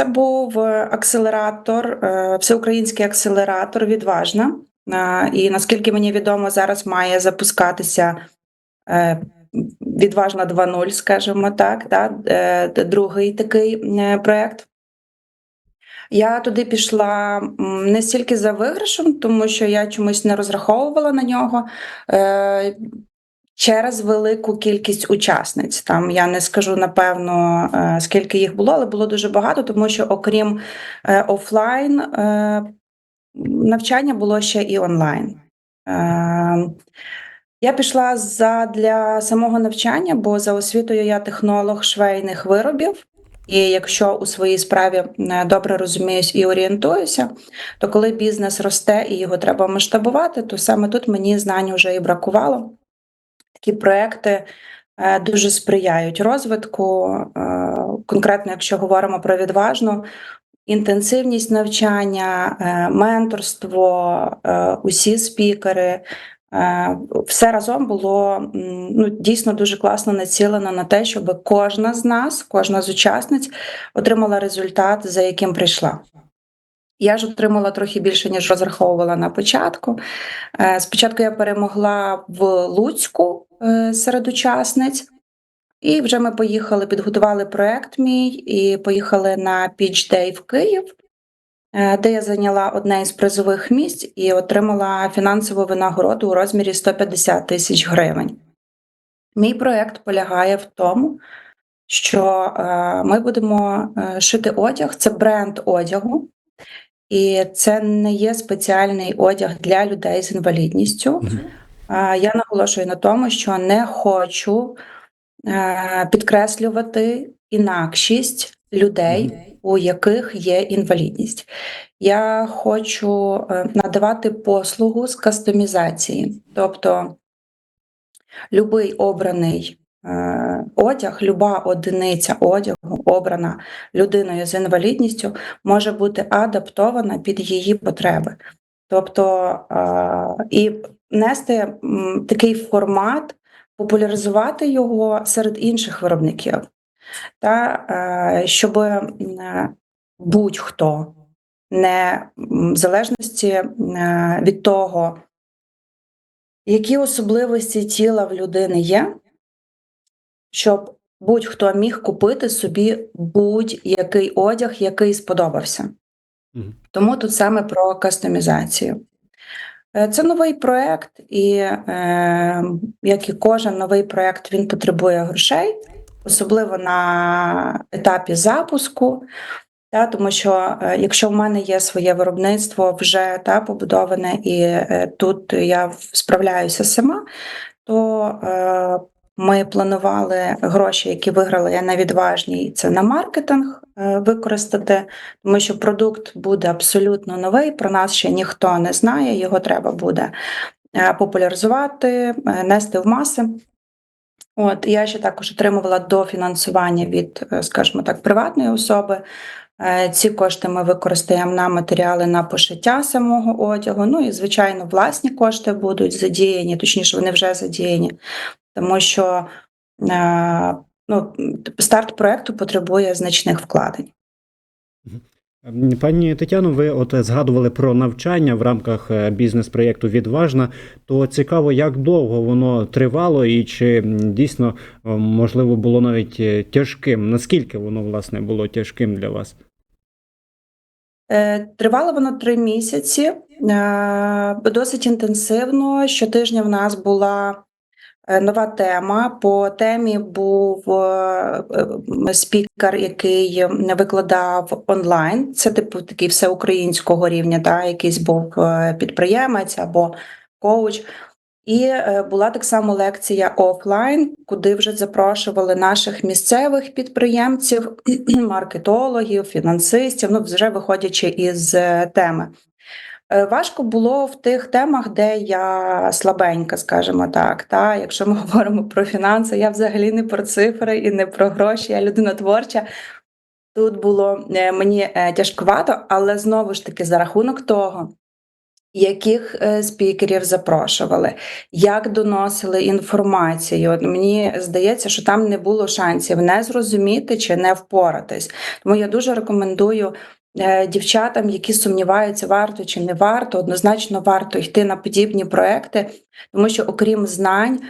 Це був е, акселератор, е, всеукраїнський акселератор Відважна. І наскільки мені відомо, зараз має запускатися е, Відважна 2.0, скажімо так, да, другий такий проєкт. Я туди пішла не стільки за виграшем, тому що я чомусь не розраховувала на нього. Через велику кількість учасниць. Там я не скажу напевно, е, скільки їх було, але було дуже багато, тому що окрім е, офлайн е, навчання було ще і онлайн. Я пішла для самого навчання, бо за освітою я технолог швейних виробів. І якщо у своїй справі добре розуміюсь і орієнтуюся, то коли бізнес росте і його треба масштабувати, то саме тут мені знань вже і бракувало. Такі проекти е, дуже сприяють розвитку. Е, Конкретно, якщо говоримо про відважну, інтенсивність навчання, е, менторство, усі спікери. Все разом було ну, дійсно дуже класно націлено на те, щоб кожна з нас, кожна з учасниць отримала результат, за яким прийшла. Я ж отримала трохи більше, ніж розраховувала на початку. Е, Спочатку я перемогла в Луцьку е, серед учасниць, і вже ми поїхали, підготували проект мій і поїхали на Pitch Day в Київ, е, де я зайняла одне із призових місць і отримала фінансову винагороду у розмірі 150 тисяч гривень. Мій проект полягає в тому, що ми будемо шити одяг, це бренд одягу. І це не є спеціальний одяг для людей з інвалідністю. А, Я наголошую на тому, що не хочу е, підкреслювати інакшість людей, у яких є інвалідність. Я хочу е, надавати послугу з кастомізації, тобто любий обраний одяг, люба одиниця одягу, обрана людиною з інвалідністю, може бути адаптована під її потреби. Тобто е, і нести такий формат, популяризувати його серед інших виробників, та е, щоб е, будь-хто не в залежності е, від того, які особливості тіла в людини є, щоб будь-хто міг купити собі будь-який одяг, який сподобався. Мгм. Тому тут саме про кастомізацію. Е, Це новий проект, і е, як і кожен новий проект, він потребує грошей, особливо на етапі запуску. Та, тому що е, якщо в мене є своє виробництво вже та, побудоване, і е, тут я справляюся сама, то е, ми планували гроші, які виграли я на відважній, це на маркетинг е, використати, тому що продукт буде абсолютно новий. Про нас ще ніхто не знає. Його треба буде е, популяризувати, е, нести в маси. От я ще також отримувала дофінансування від, скажімо так, приватної особи. Ці кошти ми використаємо на матеріали на пошиття самого одягу. Ну і звичайно, власні кошти будуть задіяні, точніше, вони вже задіяні, тому що е, ну, старт проекту потребує значних вкладень. Пані Тетяно, ви от згадували про навчання в рамках е, бізнес-проєкту Відважна. То цікаво, як довго воно тривало, і чи дійсно е, можливо було навіть тяжким? Наскільки воно власне було тяжким для вас? Тривало воно три місяці, досить інтенсивно. Щотижня в нас була нова тема. По темі був е, е, спікер, який викладав онлайн. Це типу такий всеукраїнського рівня, та, якийсь був е, підприємець або коуч. І е, була так само лекція офлайн, куди вже запрошували наших місцевих підприємців, маркетологів, фінансистів, ну вже виходячи із е, теми. Е, Важко було в тих темах, де я слабенька, скажімо так. Та? Якщо ми говоримо про фінанси, я взагалі не про цифри і не про гроші, я людина творча. Тут було е, мені е, тяжкувато, але знову ж таки, за рахунок того, яких спікерів запрошували, як доносили інформацію. Мені здається, що там не було шансів не зрозуміти чи не впоратись. Тому я дуже рекомендую дівчатам, які сумніваються, варто чи не варто, однозначно варто йти на подібні проекти, тому що, окрім знань,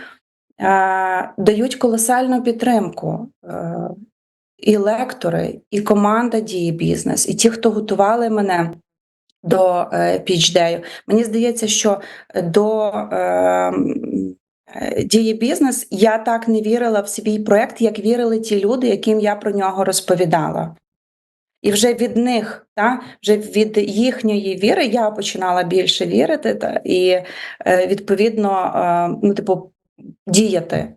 е, дають колосальну підтримку. Е, І лектори, і команда дії бізнес, і ті, хто готували мене до е, пічдею. Мені здається, що до е, е, дії бізнес я так не вірила в свій проект, як вірили ті люди, яким я про нього розповідала. І вже від них, та, вже від їхньої віри я починала більше вірити та, і е, відповідно е, ну, типу, діяти.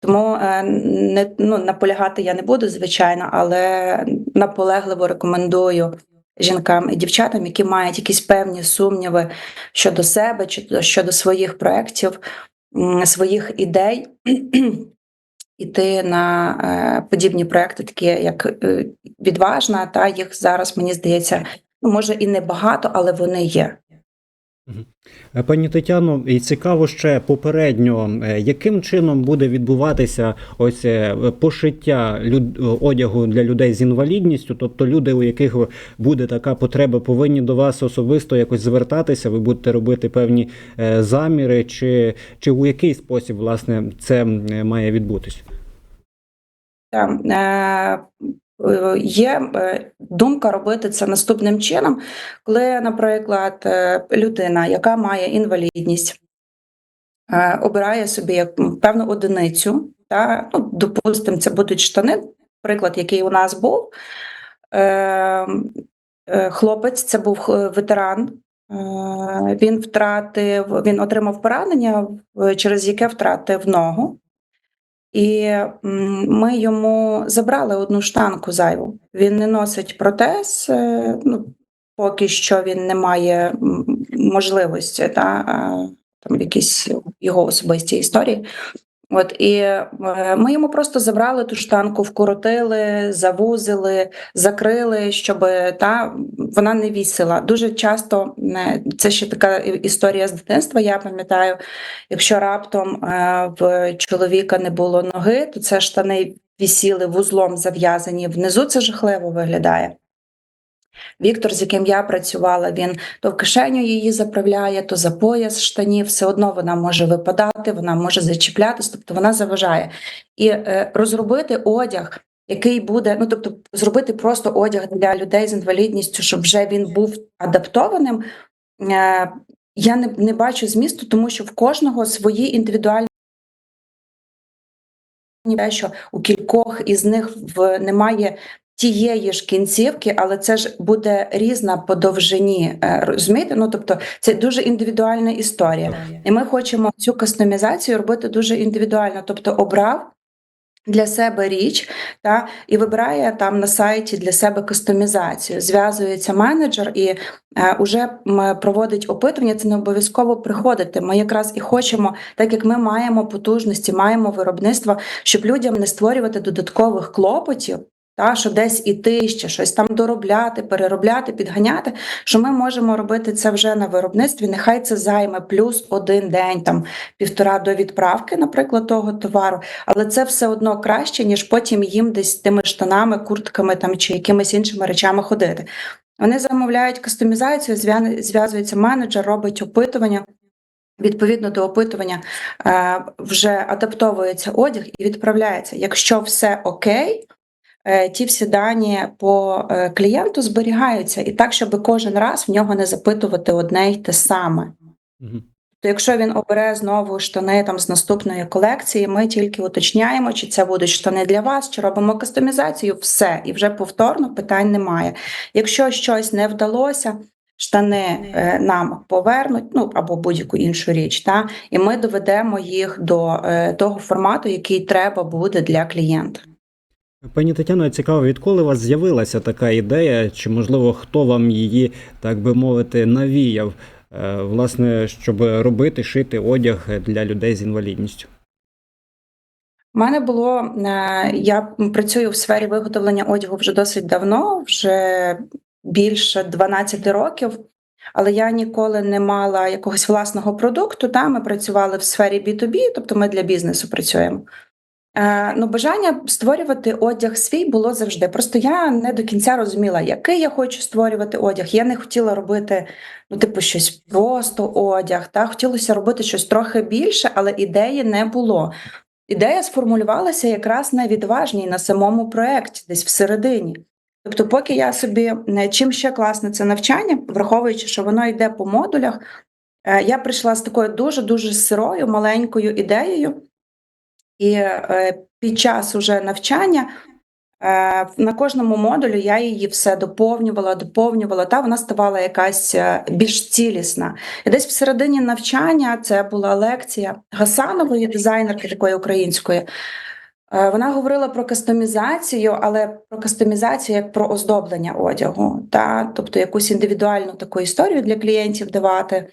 Тому е, не, ну, наполягати я не буду, звичайно, але наполегливо рекомендую жінкам і дівчатам, які мають якісь певні сумніви щодо себе щодо своїх проєктів, своїх ідей, іти на е, подібні проекти, такі як е, відважна, та їх зараз, мені здається, ну, може і не багато, але вони є. Е, Пані Тетяно, і цікаво ще попередньо, е, яким чином буде відбуватися ось е, пошиття люд... одягу для людей з інвалідністю, тобто люди, у яких буде така потреба, повинні до вас особисто якось звертатися, ви будете робити певні заміри, чи, чи у який спосіб власне це має відбутись? Е, Є е, думка робити це наступним чином, коли, наприклад, е, людина, яка має інвалідність, обирає собі як певну одиницю, та, ну, допустимо, це будуть штани, приклад, який у нас був. Хлопець, це був ветеран. Він втратив, він отримав поранення, через яке втратив ногу. І ми йому забрали одну штанку зайву. Він не носить протез, е, ну, поки що він не має можливості, та, там якісь його особисті історії. От і е, ми йому просто забрали ту штанку, вкоротили, завузили, закрили, щоб та вона не вісила. Дуже часто це ще така історія з дитинства. Я пам'ятаю, якщо раптом е, в чоловіка не було ноги, то це штани вісіли вузлом зав'язані внизу. Це жахливо виглядає. Віктор, з яким я працювала, він то в кишеню її заправляє, то за пояс штанів, все одно вона може випадати, вона може зачіплятись, тобто вона заважає. І е, розробити одяг, який буде, ну тобто, зробити просто одяг для людей з інвалідністю, щоб вже він був адаптованим. Е, я не, не бачу змісту, тому що в кожного свої індивідуальні те, що у кількох із них в немає тієї ж кінцівки, але це ж буде різна по довжині. е, Розумієте? Ну тобто це дуже індивідуальна історія. І ми хочемо цю кастомізацію робити дуже індивідуально, тобто обрав. Для себе річ та і вибирає там на сайті для себе кастомізацію. Зв'язується менеджер і е, уже проводить опитування. Це не обов'язково приходити. Ми якраз і хочемо, так як ми маємо потужності, маємо виробництво, щоб людям не створювати додаткових клопотів. Та що десь іти ще щось там доробляти, переробляти, підганяти. Що ми можемо робити це вже на виробництві? Нехай це займе плюс один день, там півтора до відправки, наприклад, того товару, але це все одно краще, ніж потім їм десь тими штанами, куртками там чи якимись іншими речами ходити. Вони замовляють кастомізацію, зв'язується менеджер, робить опитування. Відповідно до опитування е, вже адаптовується одяг і відправляється. Якщо все окей, ті всі дані по е, клієнту зберігаються, і так, щоб кожен раз в нього не запитувати одне й те саме. Мгм. То якщо він обере знову штани там з наступної колекції, ми тільки уточняємо, чи це будуть штани для вас, чи робимо кастомізацію, все, і вже повторно питань немає. Якщо щось не вдалося, штани е, нам повернуть, ну або будь-яку іншу річ, та і ми доведемо їх до е, того формату, який треба буде для клієнта. Пані Тетяно, цікаво, відколи у вас з'явилася така ідея, чи можливо хто вам її, так би мовити, навіяв, е, власне, щоб робити, шити одяг для людей з інвалідністю? У мене було е, я працюю в сфері виготовлення одягу вже досить давно, вже більше 12 років. але я ніколи не мала якогось власного продукту. Та ми працювали в сфері B2B, тобто ми для бізнесу працюємо. Е, ну, бажання створювати одяг свій було завжди. Просто я не до кінця розуміла, який я хочу створювати одяг. Я не хотіла робити, ну, типу, щось просто одяг. Та хотілося робити щось трохи більше, але ідеї не було. Ідея сформулювалася якраз на відважній на самому проєкті, десь всередині. Тобто, поки я собі е, чим ще класне це навчання, враховуючи, що воно йде по модулях, е, я прийшла з такою дуже дуже сирою маленькою ідеєю. І е, під час уже навчання е, на кожному модулі я її все доповнювала, доповнювала, та вона ставала якась е, більш цілісна. І десь всередині навчання це була лекція Гасанової, дизайнерки такої української. Вона говорила про кастомізацію, але про кастомізацію як про оздоблення одягу, та тобто якусь індивідуальну таку історію для клієнтів давати.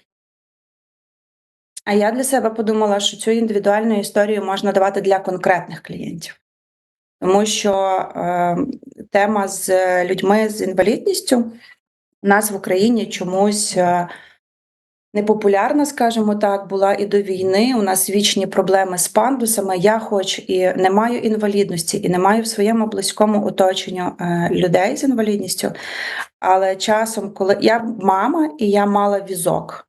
А я для себе подумала, що цю індивідуальну історію можна давати для конкретних клієнтів, тому що е, тема з людьми з інвалідністю у нас в Україні чомусь е, непопулярна, скажімо так, була і до війни. У нас вічні проблеми з пандусами. Я, хоч і не маю інвалідності, і не маю в своєму близькому оточенню е, людей з інвалідністю, але часом, коли я мама і я мала візок.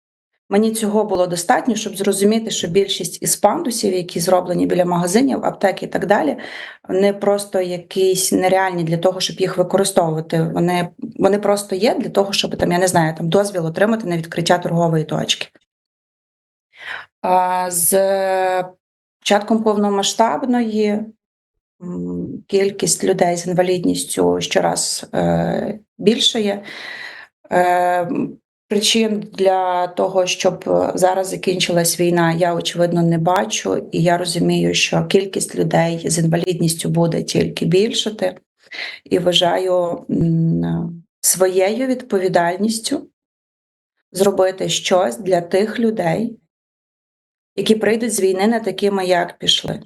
Мені цього було достатньо, щоб зрозуміти, що більшість із пандусів, які зроблені біля магазинів, аптек і так далі, вони просто якісь нереальні для того, щоб їх використовувати. Вони, вони просто є для того, щоб там, я не знаю, там дозвіл отримати на відкриття торгової точки. А з початком повномасштабної кількість людей з інвалідністю щораз е, більшає. Е, Причин для того, щоб е, зараз закінчилась війна, я очевидно не бачу, і я розумію, що кількість людей з інвалідністю буде тільки більшати, і вважаю своєю відповідальністю зробити щось для тих людей, які прийдуть з війни не такими, як пішли,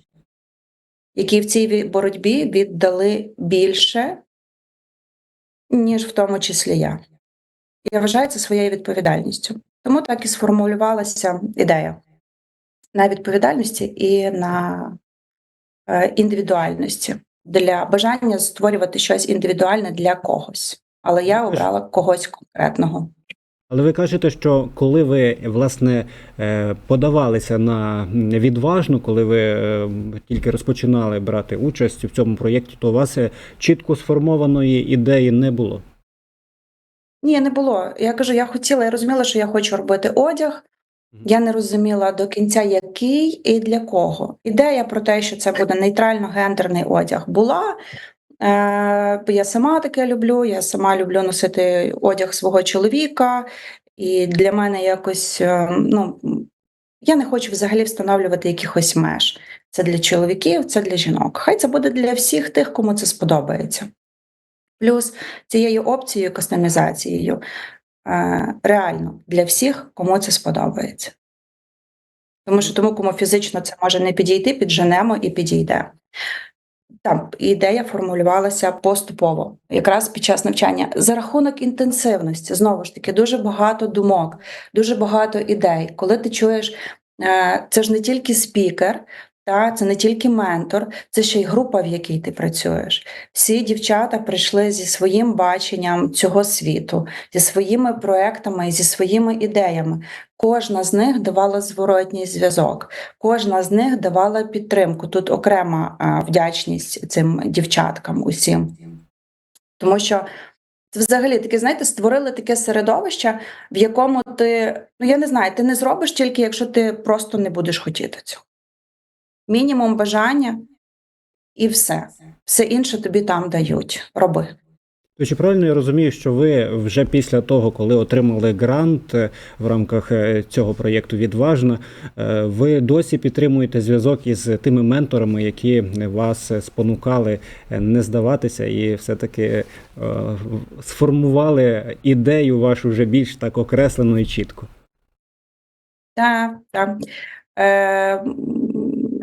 які в цій боротьбі віддали більше, ніж в тому числі я. Я вважаю це своєю відповідальністю. Тому так і сформулювалася ідея на відповідальності і на е, індивідуальності для бажання створювати щось індивідуальне для когось. Але я обрала когось конкретного. Але ви кажете, що коли ви власне е, подавалися на відважну, коли ви е, тільки розпочинали брати участь в цьому проєкті, то у вас чітко сформованої ідеї не було. Ні, не було. Я кажу, я хотіла, я розуміла, що я хочу робити одяг. Я не розуміла до кінця, який і для кого. Ідея про те, що це буде нейтрально-гендерний одяг, була. Е, я сама таке люблю. Я сама люблю носити одяг свого чоловіка, і для мене якось е, ну я не хочу взагалі встановлювати якихось меж. Це для чоловіків, це для жінок. Хай це буде для всіх тих, кому це сподобається. Плюс цією опцією кастомізацією е, реально для всіх, кому це сподобається. Тому що тому, кому фізично це може не підійти, підженемо і підійде. Там ідея формулювалася поступово, якраз під час навчання. За рахунок інтенсивності, знову ж таки, дуже багато думок, дуже багато ідей. Коли ти чуєш, е, це ж не тільки спікер, та це не тільки ментор, це ще й група, в якій ти працюєш. Всі дівчата прийшли зі своїм баченням цього світу, зі своїми проектами, зі своїми ідеями. Кожна з них давала зворотній зв'язок, кожна з них давала підтримку. Тут окрема вдячність цим дівчаткам усім. Тому що це взагалі таке, знаєте, створили таке середовище, в якому ти, ну я не знаю, ти не зробиш тільки, якщо ти просто не будеш хотіти цього. Мінімум бажання і все. Все інше тобі там дають. Роби. То чи правильно я розумію, що ви вже після того, коли отримали грант е, в рамках е, цього проєкту Відважна, е, ви досі підтримуєте зв'язок із тими менторами, які вас спонукали не здаватися, і все-таки сформували ідею вашу вже більш так окреслено і чітко? Так, так. Е,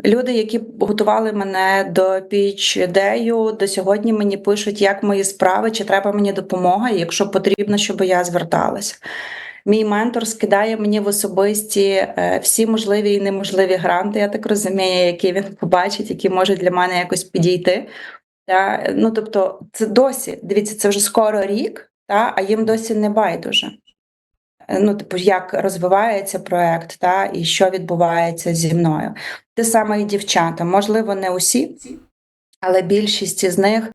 люди, які готували мене до піч ідею, до сьогодні мені пишуть, як мої справи, чи треба мені допомога, якщо потрібно, щоб я зверталася. Мій ментор скидає мені в особисті е, всі можливі і неможливі гранти, я так розумію, які він побачить, які можуть для мене якось підійти. Ну, тобто, це досі, дивіться, це вже скоро рік, а їм досі не байдуже. Е, Ну, типу, як розвивається проект, та, і що відбувається зі мною. Те саме і дівчата. Можливо, не усі, але більшість із них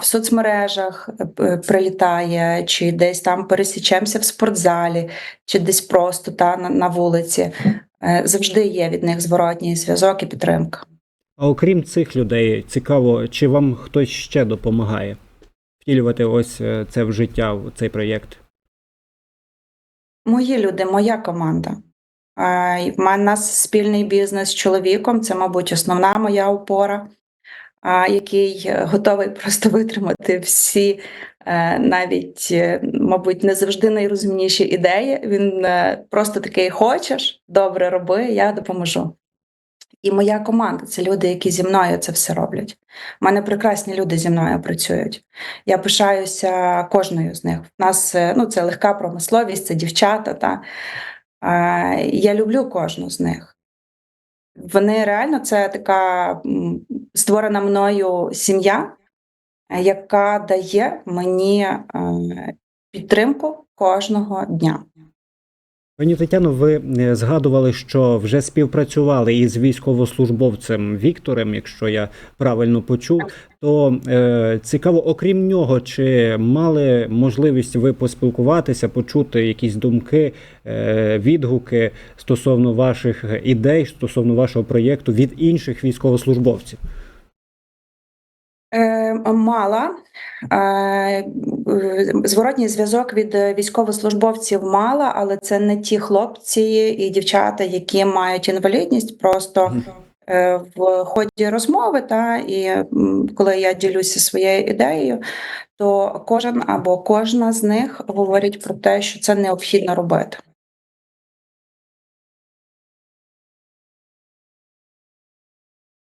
в соцмережах е, прилітає, чи десь там пересічемося в спортзалі, чи десь просто та, на, на вулиці. Е, Завжди є від них зворотній зв'язок і підтримка. А окрім цих людей, цікаво, чи вам хтось ще допомагає втілювати ось це в життя, цей проєкт? Мої люди, моя команда. В мене спільний бізнес з чоловіком. Це, мабуть, основна моя опора, який е, готовий просто витримати всі, е, навіть, е, мабуть, не завжди найрозумніші ідеї. Він просто такий: хочеш, добре роби, я допоможу. І моя команда це люди, які зі мною це все роблять. У мене прекрасні люди зі мною працюють. Я пишаюся кожною з них. У нас е, ну, це легка промисловість, це дівчата. Та. Я люблю кожну з них. Вони реально це така створена мною сім'я, яка дає мені е, підтримку кожного дня. Пані Тетяно, ви е, згадували, що вже співпрацювали із військовослужбовцем Віктором, якщо я правильно почув. То е, цікаво, окрім нього, чи мали можливість ви поспілкуватися, почути якісь думки, е, відгуки стосовно ваших ідей, стосовно вашого проєкту від інших військовослужбовців? Е, Мала Е, зворотній зв'язок від е, військовослужбовців мала, але це не ті хлопці і дівчата, які мають інвалідність. Просто е, в ході розмови, та і коли я ділюся своєю ідеєю, то кожен або кожна з них говорить про те, що це необхідно робити.